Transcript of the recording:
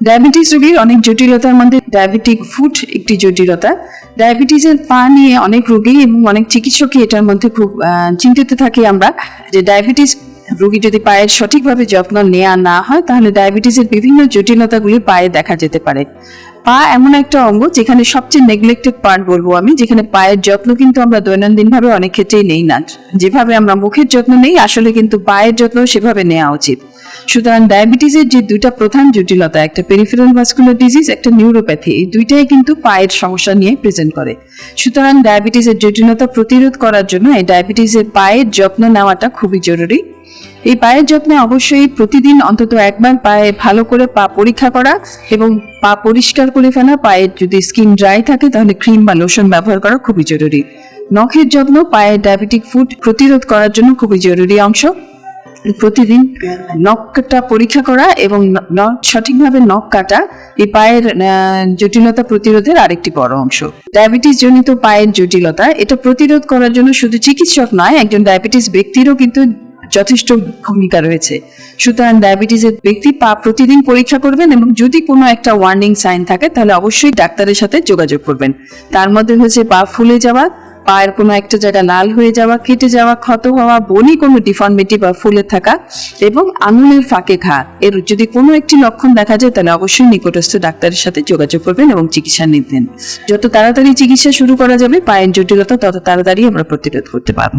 Diabetes রোগীর অনেক জটিলতার মধ্যে ডায়াবেটিক ফুড একটি জটিলতা। ডায়াবেটিসের পা নিয়ে অনেক রোগী এবং অনেক চিকিৎসকই এটার মধ্যে খুব চিন্তিত থাকি আমরা যে ডায়াবেটিস রোগী যদি পায়ের সঠিকভাবে যত্ন নেওয়া না হয়, তাহলে ডায়াবেটিসের বিভিন্ন জটিলতাগুলি পায়ে দেখা যেতে পারে। পা এমন একটা অঙ্গ যেখানে সবচেয়ে নেগলেক্টেড পার্ট বলব আমি, যেখানে পায়ের যত্ন কিন্তু আমরা দৈনন্দিন ভাবে অনেক ক্ষেত্রেই নেই না। যেভাবে আমরা মুখের যত্ন নেই, আসলে কিন্তু পায়ের যত্ন সেভাবে নেওয়া উচিত। সুতরাং ডায়াবেটিসের যে দুইটা প্রধান জটিলতা, একটা পেরিফেরাল ভাস্কুলার ডিজিজ একটা নিউরোপ্যাথি এই দুইটাই কিন্তু পায়ের সমস্যা নিয়ে প্রেজেন্ট করে। সুতরাং ডায়াবেটিসের জটিলতা প্রতিরোধ করার জন্য এই ডায়াবেটিসের পায়ের যত্ন নেওয়াটা খুবই জরুরি। এই পায়ের যত্নে অবশ্যই প্রতিদিন অন্তত একবার পায়ে ভালো করে পা পরীক্ষা করা এবং পা পরিষ্কার করে ফেলা পায়ের যদি স্কিন ড্রাই থাকে তাহলে ক্রিম বা লোশন ব্যবহার করা খুবই জরুরি। নখের যত্ন পায়ের ডায়াবেটিক ফুড প্রতিরোধ করার জন্য খুবই জরুরি অংশ। প্রতিদিন নখটা পরীক্ষা করা এবং সঠিকভাবে নখ কাটা এই পায়ের জটিলতা প্রতিরোধের আরেকটি বড় অংশ। ডায়াবেটিস জনিত পায়ের জটিলতা, এটা প্রতিরোধ করার জন্য শুধু চিকিৎসক নয়, একজন ডায়াবেটিস ব্যক্তিরও কিন্তু যথেষ্ট ভূমিকা রয়েছে। সুতরাং ডায়াবেটিসের ব্যক্তি পা প্রতিদিন পরীক্ষা করবেন এবং যদি কোনো একটা ওয়ার্নিং সাইন থাকে, তাহলে অবশ্যই ডাক্তারের সাথে যোগাযোগ করবেন। তার মধ্যে হচ্ছে পা ফুলে যাওয়া, পায়ের কোনো একটা জায়গা লাল হয়ে যাওয়া কেটে যাওয়া, ক্ষত হওয়া, বনি কোনো ডিফর্মিটি বা ফুলে থাকা এবং আঙুলের ফাঁকে ঘা, এর যদি কোনো একটি লক্ষণ দেখা যায়, তাহলে অবশ্যই নিকটস্থ ডাক্তারের সাথে যোগাযোগ করবেন এবং চিকিৎসা নিতেন। যত তাড়াতাড়ি চিকিৎসা শুরু করা যাবে, পায়ের জটিলতা তত তাড়াতাড়ি আমরা প্রতিরোধ করতে পারব।